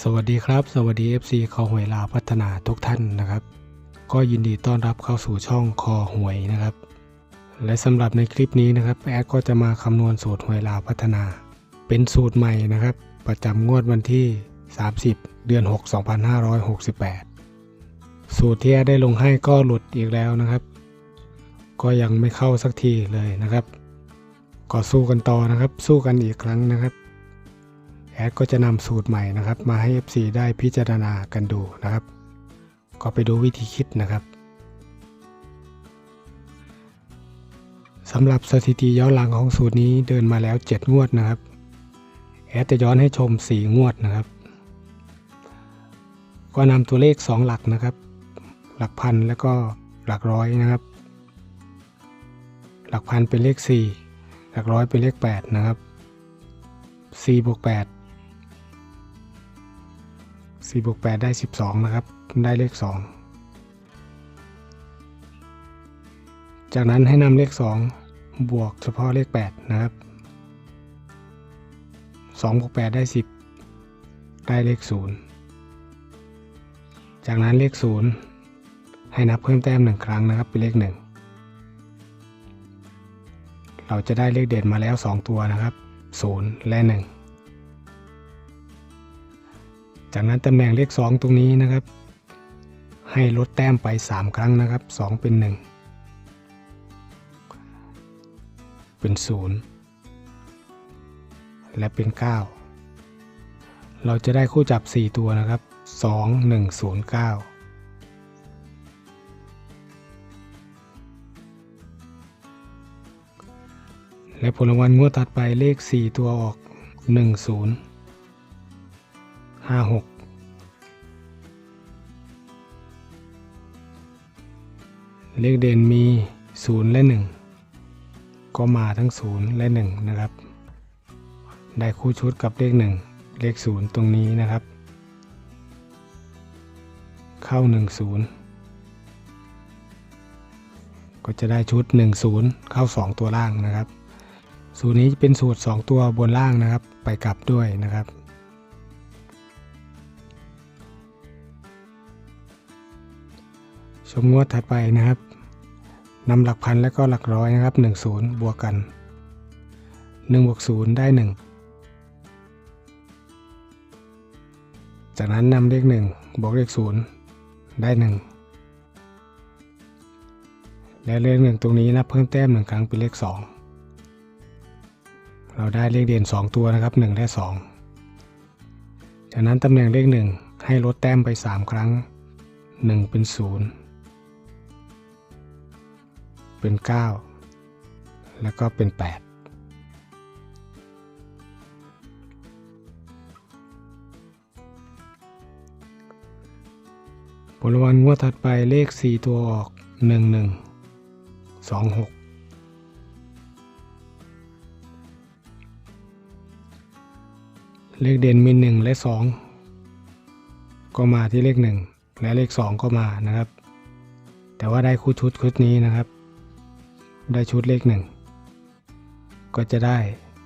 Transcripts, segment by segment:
สวัสดีครับ สวัสดี FC คอหวยลาวพัฒนาทุกท่านนะครับ ก็ยินดีต้อนรับเข้าสู่ช่องคอหวยนะครับ และสำหรับในคลิปนี้นะครับแอดก็จะมาคำนวณสูตรหวยลาวพัฒนา เป็นสูตรใหม่นะครับ ประจำงวดวันที่ 30 เดือน 6 2568 สูตรที่แอดได้ลงให้ก็หลุดอีกแล้วนะครับ ก็ยังไม่เข้าสักทีเลยนะครับ ก็สู้กันต่อนะครับ สู้กันอีกครั้งนะครับ แอดก็จะนำสูตรใหม่นะครับ มาให้ FC ได้พิจารณากันดูนะครับ ก็ไปดูวิธีคิดนะครับสำหรับสถิติย้อนหลังของสูตรนี้เดินมาแล้ว 7 งวดนะครับ แอดจะย้อนให้ชม 4 งวดนะครับ ก็นำตัวเลข 2 หลักนะครับ หลักพันแล้วก็หลักร้อยนะครับ หลักพันเป็นเลข 4 หลักร้อยเป็นเลข 8 นะครับ4บวก8 4บวก8ได้ 12 นะครับ ได้เลข 2 จากนั้นให้นำเลข 2 บวกเฉพาะเลข 8 นะครับ2บวก8ได้ 10 ได้เลข 0 จากนั้นเลข 0 ให้นับเพิ่มแต้ม 1 ครั้งนะครับ เป็นเลข 1 เราจะได้เลขเด่นมาแล้ว 2 ตัวนะครับ 0 และ 1 จากนั้นตำแหน่งเลข 2 ตรงนี้นะครับ ให้ลดแต้มไป 3 ครั้งนะครับ 2 เป็น 1 เป็น 0 และเป็น 9 เราจะได้คู่จับ 4 ตัวนะครับ 2 1 0 9และผลรางวัลงวดถัดไปเลข 4 ตัวออก 10 56เลขเด่นมี 0 และ 1 ก็มาทั้ง 0 และ 1 นะครับ ได้คู่ชุดกับเลข 1 เลข 0 ตรงนี้นะครับ เข้า 1 0 ก็จะได้ชุด 1 0 เข้า 2 ตัวล่างนะครับ สูตรนี้เป็นสูตร 2 ตัวบนล่างนะครับ ไปกลับด้วยนะครับ ชมงวดถัดไปนะครับนำหลักพันและก็หลักร้อยนะครับ 1 0 บวกกัน1บวก0ได้ 1 จากนั้นนำเลข 1 บวกเลข 0 ได้ 1 และเลข 1 ตรงนี้นับเพิ่มแต้ม 1 ครั้งเป็นเลข 2 เราได้เลขเด่น 2 ตัวนะครับ 1 และ 2 จากนั้นตำแหน่งเลข 1 ให้ลดแต้มไป 3 ครั้ง 1 เป็น 0 เป็น 9 แล้วก็เป็น 8ผลรางวัลงวดถัดไปเลข 4 ตัวออก 1 1 2 6 เลขเด่นมี 1 และ 2 ก็มาที่เลข 1 และเลข 2 ก็มานะครับ แต่ว่าได้คู่ชุดชุดนี้นะครับ ได้ชุดเลข1ก็จะได้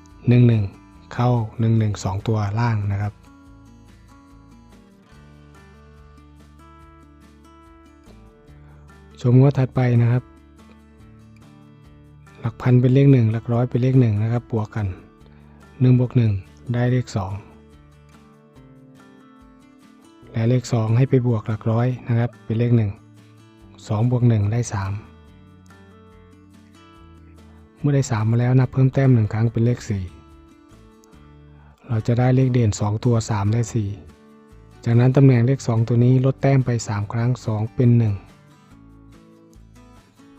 1 1เข้า1 1 2ตัวล่างนะครับ ชมงวดถัดไปนะครับ หลักพันเป็นเลข1หลักร้อยเป็นเลข1นะครับบวกกัน1บวก1ได้เลข2และเลข 2 ให้ไปบวกหลักร้อยนะครับ เป็นเลข 1 2บวก1ได้ 3 มื่อได้ 3 มาแล้วนับเพิ่มแต้ม1ครั้งเป็นเลข 4 เราจะได้เลขเด่น 2 ตัว 3 และ 4 จากนั้นตำแหน่งเลข 2 ตัวนี้ลดแต้มไป 3 ครั้ง 2 เป็น 1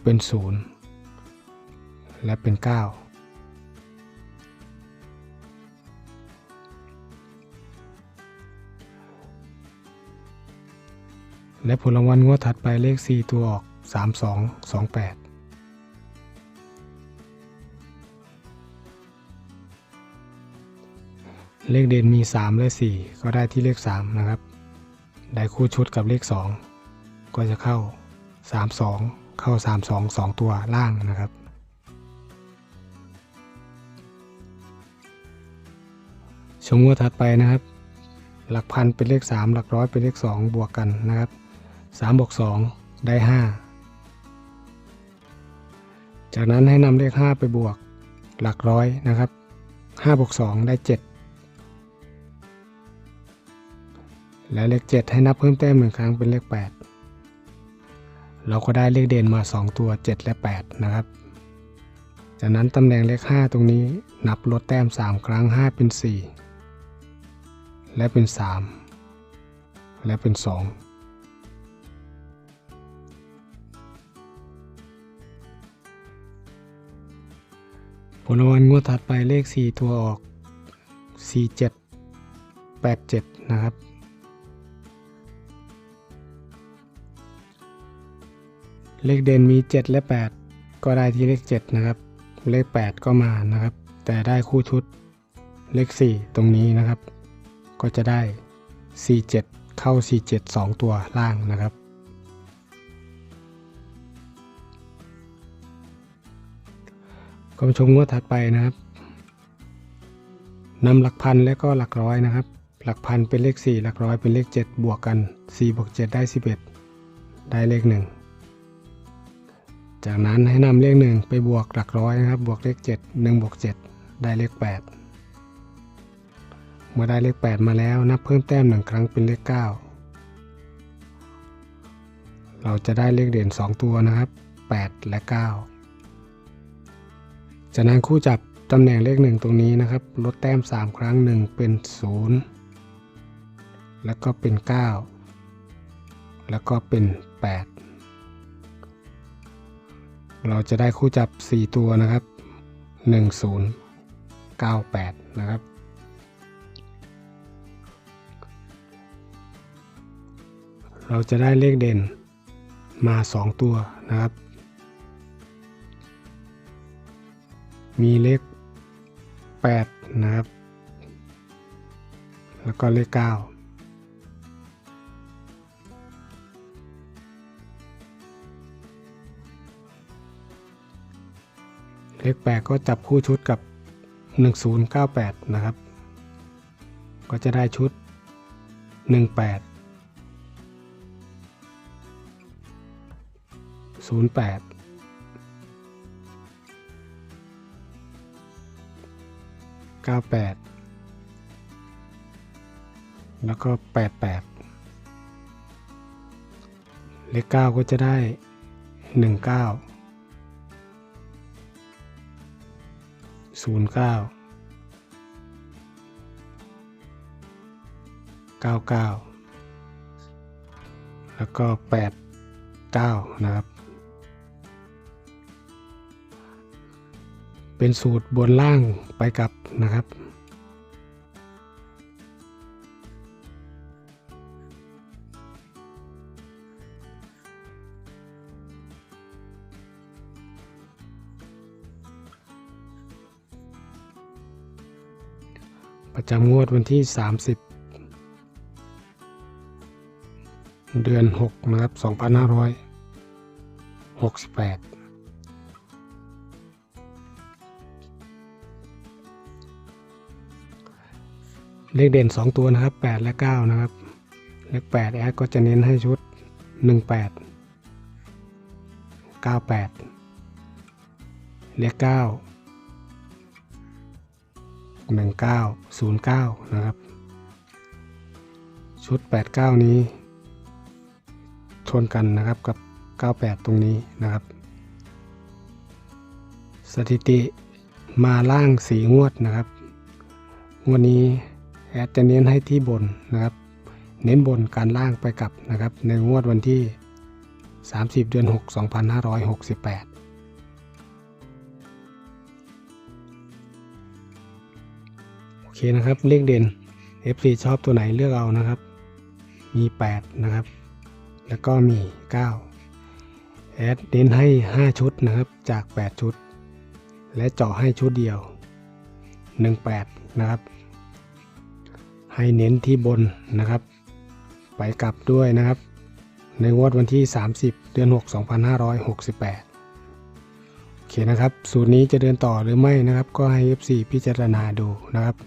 เป็น 0 และเป็น 9และผลรางวัลงวดถัดไปเลข 4 ตัวออก 32 เลขเด่นมี 3 และ 4 ก็ได้ที่เลข 3 นะครับ ได้คู่ชุดกับเลข 2 ก็จะเข้า 3 2 เข้า 3 2 2 ตัวล่างนะครับ ชมงวดถัดไปนะครับ หลักพันเป็นเลข 3 หลักร้อยเป็นเลข 2 บวกกันนะครับ3บวก2ได้ 5 จากนั้นให้นำเลข 5 ไปบวกหลักร้อยนะครับ5บวก2ได้ 7 และเลข 7 ให้นับเพิ่มแต้มหนึ่งครั้งเป็นเลข 8 เราก็ได้เลขเด่นมา 2 ตัว 7 และ 8 นะครับ จากนั้นตำแหน่งเลข 5 ตรงนี้นับลดแต้ม 3 ครั้ง 5 เป็น 4 และเป็น 3 และเป็น 2ผลรางวัลงวดถัดไปเลข 4 ตัวออก 47 87 นะครับ เลขเด่นมี 7 และ 8 ก็ได้ที่เลข 7 นะครับ เลข 8 ก็มานะครับ แต่ได้คู่ชุดเลข 4 ตรงนี้นะครับ ก็จะได้ 47 เข้า 47 2 ตัวล่างนะครับ ก็ชมงวดถัดไปนะครับนำหลักพันและก็หลักร้อยนะครับ หลักพันเป็นเลข 4 หลักร้อยเป็นเลข 7 บวกกัน 4 บวก 7 ได้ 11 ได้เลข 1 จากนั้นให้นำเลข 1 ไปบวกหลักร้อยนะครับ บวกเลข 7 1บวก7 ได้เลข 8 เมื่อได้เลข 8 มาแล้วนับเพิ่มแต้มหนึ่งครั้งเป็นเลข 9 เราจะได้เลขเด่น 2 ตัวนะครับ 8 และ 9 จากนั้นคู่จับตำแหน่งเลข 1 ตรงนี้นะครับ ลดแต้ม 3 ครั้ง 1 เป็น 0 แล้วก็เป็น 9 แล้วก็เป็น 8 เราจะได้คู่จับ 4 ตัวนะครับ 10 98 นะครับ เราจะได้เลขเด่นมา 2 ตัวนะครับ มีเลข 8 นะครับ แล้วก็เลข 9 เลข8ก็จับคู่ชุดกับ 1098 นะครับ ก็จะได้ชุด 18 08 98 แล้วก็ 88 เลข 9 ก็จะได้ 19 ศูนย์เก้าเก้าเก้าแล้วก็แปดเก้านะครับ เป็นสูตรบนล่างไปกับนะครับ ประจำงวดวันที่ 30 เดือน 6 นะครับ 2568เลขเด่น 2 ตัวนะครับ 8 และ 9 นะครับ เลข 8 แอดก็จะเน้นให้ชุด 18 98 เลข 9 1909 นะครับ ชุด 89 นี้ ชนกันนะครับกับ 98 ตรงนี้นะครับ สถิติมาล่างสีงวดนะครับงวดนี้แอดจะเน้นให้ที่บนนะครับ เน้นบนการล่างไปกับนะครับ ในงวดวันที่ 30 เดือน 6 2568 เคนะครับเลขเด่น FC ชอบตัวไหนเลือกเอานะครับ มี 8 นะครับ แล้วก็มี 9 แอดเน้นให้ 5 ชุดนะครับจาก 8 ชุด และเจาะให้ชุดเดียว 18 นะครับ ให้เน้นที่บนนะครับ ไปกลับด้วยนะครับ ในงวดวันที่ 30 เดือน 6 2568โอเคนะครับ สูตรนี้จะเดินต่อหรือไม่นะครับ ก็ให้ FC พิจารณาดูนะครับ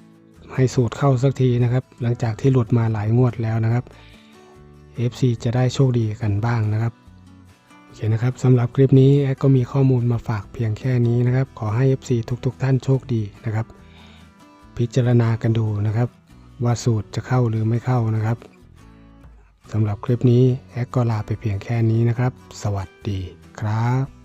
ให้สูตรเข้าสักทีนะครับ หลังจากที่หลุดมาหลายงวดแล้วนะครับ FC จะได้โชคดีกันบ้างนะครับโอเคนะครับสำหรับคลิปนี้แอดก็มีข้อมูลมาฝากเพียงแค่นี้นะครับ ขอให้ FC ทุกๆท่านโชคดีนะครับ พิจารณากันดูนะครับ ว่าสูตรจะเข้าหรือไม่เข้านะครับสำหรับคลิปนี้แอดก็ลาไปเพียงแค่นี้นะครับ สวัสดีครับ